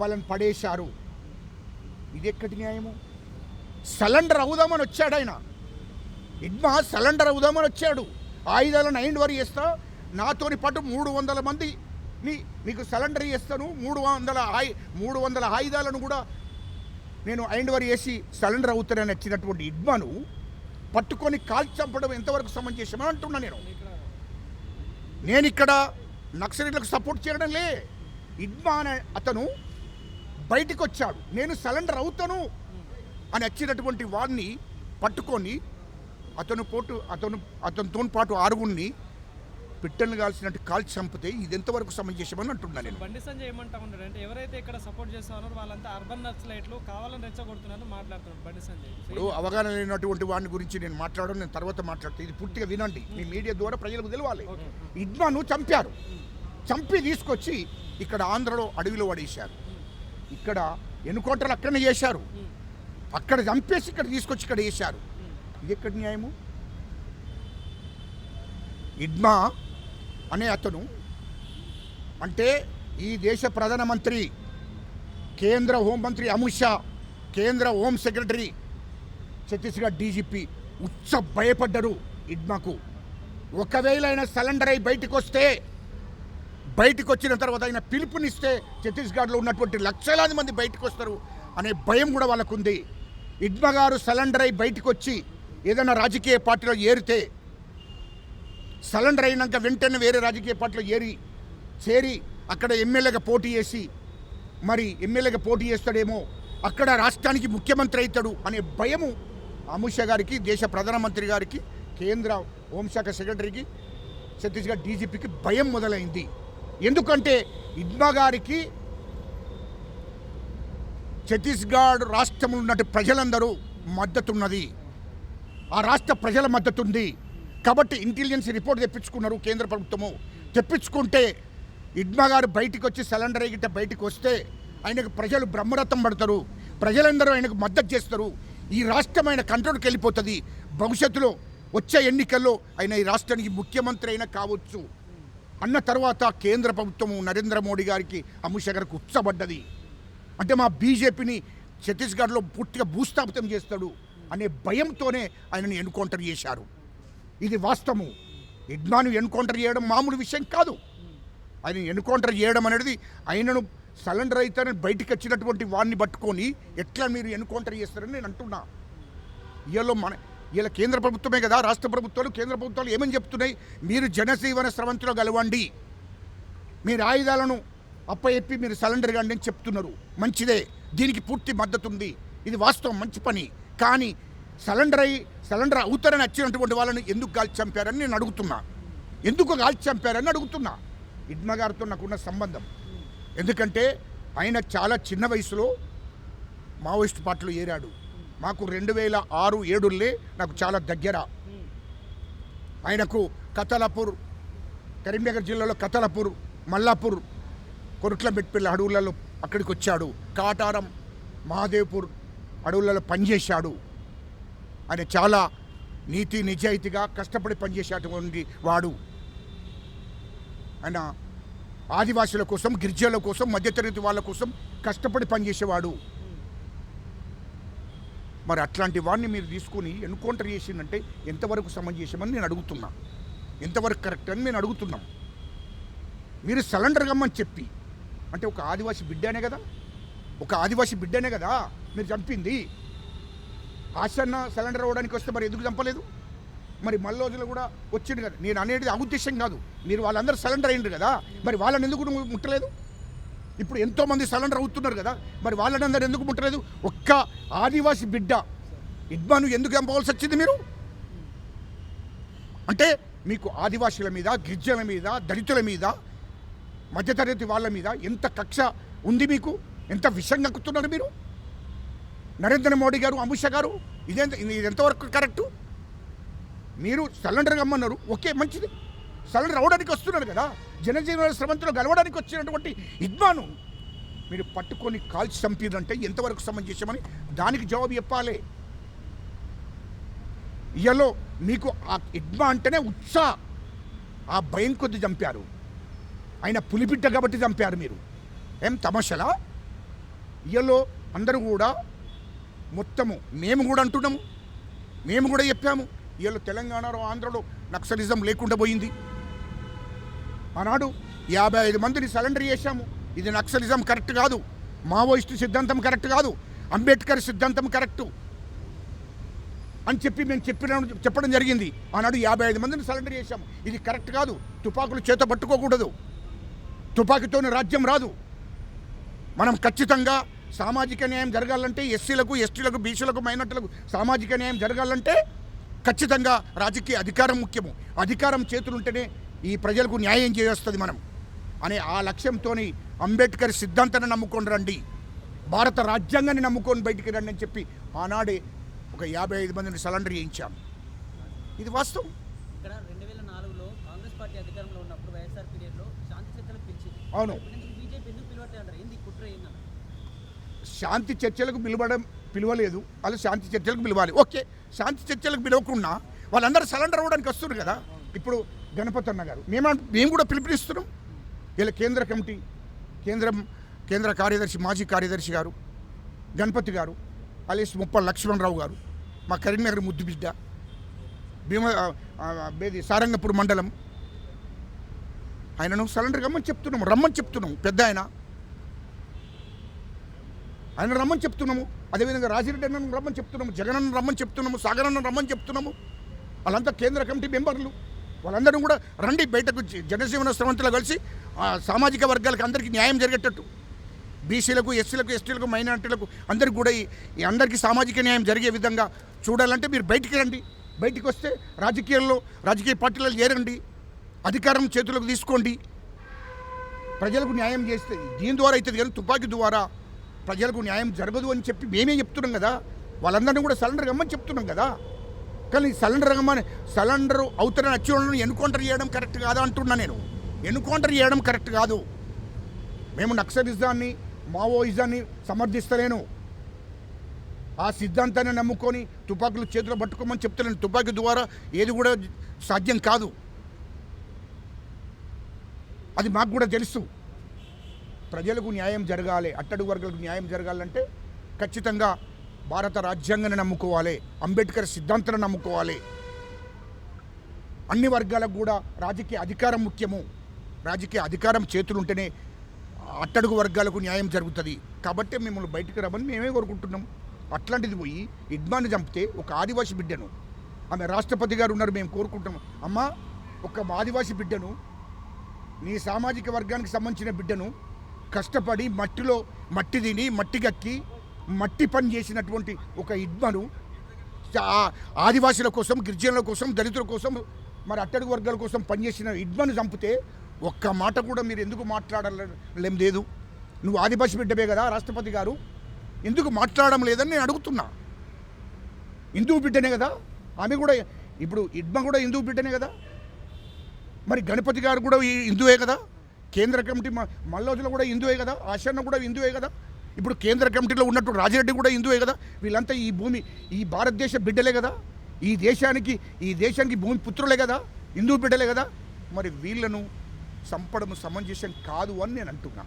వాళ్ళని పడేశారు. ఇది ఎక్కటి న్యాయము? సలెండర్ అవుదామని వచ్చాడు ఆయన. ఇడ్మా సలెండర్ అవుదామని వచ్చాడు. ఆయుధాలను అయిన వరకు చేస్తా నాతోని పాటు మూడు వందల మంది మీకు సలెండర్ చేస్తాను మూడు వందల ఆయు మూడు వందల ఆయుధాలను కూడా నేను అయిన వరకు చేసి సలెండర్ అవుతానని వచ్చినటువంటి ఇడ్మాను పట్టుకొని కాల్ చంపడం ఎంతవరకు సమంజసమని అంటున్నా నేను. నేను ఇక్కడ నక్సలైట్లకు సపోర్ట్ చేయడం లే. ఇడ్మా అనే అతను బయటికి వచ్చాడు నేను సరెండర్ అవుతాను అని వచ్చినటువంటి వాడిని పట్టుకొని అతను పోటు అతను అతనితో పాటు ఆరుగురిని పిట్టలను కాల్చినట్టు కాల్చి చంపితే ఇది ఎంతవరకు సమంజసమని అంటున్నా నేను. బండి సంజయ్ ఏమంటా ఉన్నాడు అంటే ఎవరైతే ఇక్కడ సపోర్ట్ చేస్తా ఉన్నారో వాళ్ళంతా అర్బన్ నక్సలైట్లు కావాలని రెచ్చగొడుతున్నారని మాట్లాడుతున్నాడు బండి సంజయ్. ఇప్పుడు అవగాహన లేనటువంటి వాడిని గురించి నేను మాట్లాడడం నేను తర్వాత మాట్లాడుతా. ఇది పూర్తిగా వినండి. మీ మీడియా ద్వారా ప్రజలకు తెలవాలి ఓకే. ఇడ్మాను చంపారు. చంపి తీసుకొచ్చి ఇక్కడ ఆంధ్రలో అడవిలో పడేశారు. ఇక్కడ ఎన్నుకోటలు అక్కడనే చేశారు. అక్కడ చంపేసి ఇక్కడ తీసుకొచ్చి ఇక్కడ చేశారు. ఇది ఎక్కడ న్యాయము? ఇడ్మా అనే అతను అంటే ఈ దేశ ప్రధానమంత్రి కేంద్ర హోంమంత్రి అమిత్ షా కేంద్ర హోం సెక్రటరీ ఛత్తీస్గఢ్ డీజీపీ ఉచ్చ భయపడ్డరు ఇడ్మాకు. ఒకవేళ ఆయన సరెండర్ అయి బయటకు వస్తే బయటకు వచ్చిన తర్వాత ఆయన పిలుపునిస్తే ఛత్తీస్గఢ్లో ఉన్నటువంటి లక్షలాది మంది బయటకు వస్తారు అనే భయం కూడా వాళ్ళకుంది. ఇడ్మ గారు సరెండర్ అయి బయటకు వచ్చి ఏదైనా రాజకీయ పార్టీలో ఏరితే సలెండర్ అయినాక వెంటనే వేరే రాజకీయ పార్టీలో ఏరి చేరి అక్కడ ఎమ్మెల్యేగా పోటీ చేసి మరి ఎమ్మెల్యేగా పోటీ చేస్తాడేమో అక్కడ రాష్ట్రానికి ముఖ్యమంత్రి అవుతాడు అనే భయము అమిత్ షా గారికి దేశ ప్రధానమంత్రి గారికి కేంద్ర హోంశాఖ సెక్రటరీకి ఛత్తీస్గఢ్ డీజీపీకి భయం మొదలైంది. ఎందుకంటే ఇడ్మా గారికి ఛత్తీస్గఢ్ రాష్ట్రంలో ఉన్నటువంటి ప్రజలందరూ మద్దతున్నది. ఆ రాష్ట్ర ప్రజల మద్దతు ఉంది కాబట్టి ఇంటెలిజెన్స్ రిపోర్ట్ తెప్పించుకున్నారు కేంద్ర ప్రభుత్వము. తెప్పించుకుంటే ఇడ్మా గారు బయటికి వచ్చి సిలిండర్ గిట్ట బయటకు వస్తే ఆయనకు ప్రజలు బ్రహ్మరథం పడతారు. ప్రజలందరూ ఆయనకు మద్దతు చేస్తారు. ఈ రాష్ట్రం ఆయన కంట్రోల్కి వెళ్ళిపోతుంది. భవిష్యత్తులో వచ్చే ఎన్నికల్లో ఆయన ఈ రాష్ట్రానికి ముఖ్యమంత్రి అయినా కావచ్చు. అన్న తర్వాత కేంద్ర ప్రభుత్వము నరేంద్ర మోడీ గారికి అమిత్ షా గారికి ఉచ్చబడ్డది అంటే మా బీజేపీని ఛత్తీస్గఢ్లో పూర్తిగా భూస్థాపితం చేస్తాడు అనే భయంతోనే ఆయనను ఎన్కౌంటర్ చేశారు. ఇది వాస్తవము. యజ్ఞాను ఎన్కౌంటర్ చేయడం మామూలు విషయం కాదు. ఆయన ఎన్కౌంటర్ చేయడం అనేది ఆయనను సరెండర్ అవుతారని బయటకు వచ్చినటువంటి వాడిని పట్టుకొని ఎట్లా మీరు ఎన్కౌంటర్ చేస్తారని నేను అంటున్నా. ఇయలో మన ఇలా కేంద్ర ప్రభుత్వమే కదా రాష్ట్ర ప్రభుత్వాలు కేంద్ర ప్రభుత్వాలు ఏమని చెప్తున్నాయి? మీరు జనజీవన స్రవంతిలో కలవండి మీరు ఆయుధాలను అప్పచెప్పి మీరు సరెండర్ కండి అని చెప్తున్నారు. మంచిదే. దీనికి పూర్తి మద్దతు ఉంది ఇది వాస్తవం మంచి పని. కానీ సరెండర్ అయి సరెండర్ అవుతారని వచ్చినటువంటి వాళ్ళని ఎందుకు కాల్చి చంపారని నేను అడుగుతున్నా. ఎందుకు కాల్చి చంపారని అడుగుతున్నా. ఇడ్మ గారితో నాకున్న సంబంధం. ఎందుకంటే ఆయన చాలా చిన్న వయసులో మావోయిస్ట్ పార్టీలో ఏరాడు. మాకు రెండు వేల ఆరు ఏడుల్లే నాకు చాలా దగ్గర. ఆయనకు కతలపూర్ కరీంనగర్ జిల్లాలో కతలపూర్ మల్లాపూర్ కొరుట్లమెట్పల్లి అడవులలో అక్కడికి వచ్చాడు. కాటారం మహాదేవ్పూర్ అడవులలో పనిచేశాడు. ఆయన చాలా నీతి నిజాయితీగా కష్టపడి పనిచేసేటువంటి వాడు. ఆయన ఆదివాసుల కోసం గిరిజనుల కోసం మధ్యతరగతి వాళ్ళ కోసం కష్టపడి పనిచేసేవాడు. మరి అట్లాంటి వాడిని మీరు తీసుకుని ఎన్కౌంటర్ చేసిందంటే ఎంతవరకు సమంజసమని నేను అడుగుతున్నా. ఎంతవరకు కరెక్ట్ అని నేను అడుగుతున్నాం. మీరు సరెండర్ కమ్మని చెప్పి అంటే ఒక ఆదివాసి బిడ్డనే కదా ఒక ఆదివాసి బిడ్డనే కదా మీరు చంపింది. ఆశన్న సిలిండర్ అవ్వడానికి వస్తే మరి ఎందుకు చంపలేదు? మరి మల్లోజులు కూడా వచ్చిండు కదా నేను అనేది ఆ ఉద్దేశం కాదు. మీరు వాళ్ళందరూ సిలిండర్ అయ్యిండ్రు కదా మరి వాళ్ళని ఎందుకు ముట్టలేదు? ఇప్పుడు ఎంతోమంది సరెండర్ అవుతున్నారు కదా మరి వాళ్ళని అందరు ఎందుకు ముట్టలేదు? ఒక్క ఆదివాసి బిడ్డ ఇద్మాను ఎందుకు చంపవలసి వచ్చింది మీరు? అంటే మీకు ఆదివాసుల మీద గిరిజనుల మీద దళితుల మీద మధ్యతరగతి వాళ్ళ మీద ఎంత కక్ష ఉంది మీకు? ఎంత విషం కక్కుతున్నారు మీరు? నరేంద్ర మోడీ గారు అమిత్ షా గారు ఇదెంత ఇది ఎంతవరకు కరెక్టు? మీరు సరెండర్ కమ్మన్నారు ఓకే మంచిది. సడన్ రావడానికి వస్తున్నారు కదా. జనజీవన స్రవంతిలో గెలవడానికి వచ్చినటువంటి ఇద్మాను. మీరు పట్టుకొని కాల్చి చంపిరంటే ఎంతవరకు సమంజసమని దానికి జవాబు చెప్పాలి. ఇయలో మీకు ఆ ఇడ్మా అంటేనే ఉత్సాహ ఆ భయం కొద్ది చంపారు. ఆయన పులిపిట్ట కాబట్టి చంపారు మీరు. ఏం తమాషలా? ఇయలో అందరూ కూడా మొత్తము మేము కూడా అంటున్నాము. మేము కూడా చెప్పాము. ఇయలో తెలంగాణలో ఆంధ్రలో నక్సలిజం లేకుండా పోయింది. ఆనాడు యాభై ఐదు మందిని సరెండర్ చేశాము. ఇది నక్సలిజం కరెక్ట్ కాదు. మావోయిస్టు సిద్ధాంతం కరెక్ట్ కాదు. అంబేద్కర్ సిద్ధాంతం కరెక్టు. అని చెప్పి మేము చెప్పిన చెప్పడం జరిగింది. ఆనాడు యాభై ఐదు మందిని సరెండర్ చేశాము. ఇది కరెక్ట్ కాదు. తుపాకులు చేత పట్టుకోకూడదు. తుపాకీతోనే రాజ్యం రాదు. మనం ఖచ్చితంగా సామాజిక న్యాయం జరగాలంటే ఎస్సీలకు ఎస్టీలకు బీసీలకు మైనార్టీలకు సామాజిక న్యాయం జరగాలంటే ఖచ్చితంగా రాజకీయ అధికారం ముఖ్యము. అధికారం చేతులుంటేనే ఈ ప్రజలకు న్యాయం చేస్తుంది మనం. అనే ఆ లక్ష్యంతో అంబేద్కర్ సిద్ధాంతాన్ని నమ్ముకొని రండి. భారత రాజ్యాంగాన్ని నమ్ముకొని బయటికి రండి అని చెప్పి ఆనాడే ఒక యాభై ఐదు మందిని సరెండర్ చేయించాం. ఇది వాస్తవం. ఇక్కడ రెండు వేల నాలుగులో కాంగ్రెస్ పార్టీ అధికారంలో ఉన్నప్పుడు వైఎస్ఆర్ పీరియడ్లో శాంతి చర్చలకు పిలిచింది. అవును. ఇప్పుడు ఎందుకు బీజేపీ ఎందుకు పిలవట్లేదు అంటారు? ఏంది ఈ కుట్ర ఏందన్న శాంతి చర్చలకు పిలవడం పిలవలేదు. వాళ్ళు శాంతి చర్చలకు పిలవాలి. ఓకే. శాంతి చర్చలకు పిలవకుండా వాళ్ళందరూ సరెండర్ అవ్వడానికి వస్తున్నారు కదా. ఇప్పుడు గణపతి అన్న గారు. మేము మేము కూడా పిలుపునిస్తున్నాం. వీళ్ళ కేంద్ర కమిటీ కేంద్రం కేంద్ర కార్యదర్శి మాజీ కార్యదర్శి గారు గణపతి గారు అలేస్ ముప్ప లక్ష్మణరావు గారు మా కరీంనగర్ ముద్దు బిడ్డ భీమ బేది సారంగపూర్ మండలం. ఆయనను సరెండర్ రమ్మని చెప్తున్నాము రమ్మని చెప్తున్నాము పెద్ద ఆయన. ఆయన రమ్మని చెప్తున్నాము. అదేవిధంగా రాజిరెడ్డి అన్నను రమ్మని చెప్తున్నాము జగన్ రమ్మని చెప్తున్నాము సాగర్ అన్న రమ్మని చెప్తున్నాము. వాళ్ళంతా కేంద్ర కమిటీ మెంబర్లు. వాళ్ళందరూ కూడా రండి బయటకు. జ- జనజీవన స్రవంతులు కలిసి ఆ సామాజిక వర్గాలకు అందరికీ న్యాయం జరిగేటట్టు. బీసీలకు ఎస్సీలకు ఎస్టీలకు మైనార్టీలకు అందరికి కూడా అందరికీ సామాజిక న్యాయం జరిగే విధంగా చూడాలంటే మీరు బయటికి రండి. బయటికి వస్తే రాజకీయాల్లో రాజకీయ పార్టీలలో చేరండి. అధికారం చేతులకు తీసుకోండి. ప్రజలకు న్యాయం చేస్తే దీని ద్వారా అవుతుంది కానీ తుపాకీ ద్వారా ప్రజలకు న్యాయం జరగదు అని చెప్పి మేమే చెప్తున్నాం కదా. వాళ్ళందరినీ కూడా సరెండర్ రమ్మని చెప్తున్నాం కదా. కానీ సరెండర్ రంగమని సరెండర్ అవుతున్న నచ్చిన ఎన్కౌంటర్ చేయడం కరెక్ట్ కాదు అంటున్నా నేను. ఎన్కౌంటర్ చేయడం కరెక్ట్ కాదు. మేము నక్సలిజాన్ని మావోయిజాన్ని సమర్థిస్తలేను. ఆ సిద్ధాంతాన్ని నమ్ముకొని తుపాకులు చేతిలో పట్టుకోమని చెప్తలేను. తుపాకీ ద్వారా ఏది కూడా సాధ్యం కాదు. అది మాకు కూడా తెలుసు. ప్రజలకు న్యాయం జరగాలి అట్టడుగు వర్గాలకు న్యాయం జరగాలంటే ఖచ్చితంగా భారత రాజ్యాంగాన్ని నమ్ముకోవాలి అంబేద్కర్ సిద్ధాంతాన్ని నమ్ముకోవాలి. అన్ని వర్గాలకు కూడా రాజకీయ అధికారం ముఖ్యము. రాజకీయ అధికారం చేతులుంటేనే అట్టడుగు వర్గాలకు న్యాయం జరుగుతుంది. కాబట్టి మిమ్మల్ని బయటికి రమ్మని మేమే కోరుకుంటున్నాం. అట్లాంటిది పోయి ఇడ్మాన్ని చంపితే ఒక ఆదివాసి బిడ్డను. ఆమె రాష్ట్రపతి గారు ఉన్నారు మేము కోరుకుంటున్నాం. అమ్మ ఒక ఆదివాసి బిడ్డను నీ సామాజిక వర్గానికి సంబంధించిన బిడ్డను కష్టపడి మట్టిలో మట్టి తిని మట్టి గక్కి మట్టి పని చేసినటువంటి ఒక ఇడ్మను ఆ- ఆదివాసుల కోసం గిరిజనుల కోసం దళితుల కోసం మరి అట్టడుగు వర్గాల కోసం పనిచేసిన ఇడ్మను చంపితే ఒక్క మాట కూడా మీరు ఎందుకు మాట్లాడలేం లేదు. నువ్వు ఆదివాసి బిడ్డవే కదా రాష్ట్రపతి గారు. ఎందుకు మాట్లాడడం లేదని నేను అడుగుతున్నా. హిందూ బిడ్డనే కదా. ఆమె కూడా ఇప్పుడు ఇడ్మ కూడా హిందూ బిడ్డనే కదా. మరి గణపతి గారు కూడా ఈ హిందువే కదా. కేంద్ర కమిటీ మ- మల్లోజులు కూడా హిందువే కదా. ఆశన్న కూడా హిందువే కదా. ఇప్పుడు కేంద్ర కమిటీలో ఉన్నట్టు రాజిరెడ్డి కూడా హిందువే కదా? వీళ్ళంతా ఈ భూమి ఈ భారతదేశ బిడ్డలే కదా? ఈ దేశానికి ఈ దేశానికి భూమి పుత్రులే కదా? హిందూ బిడ్డలే కదా? మరి వీళ్ళను చంపడం సమంజసం కాదు అని నేను అంటున్నా.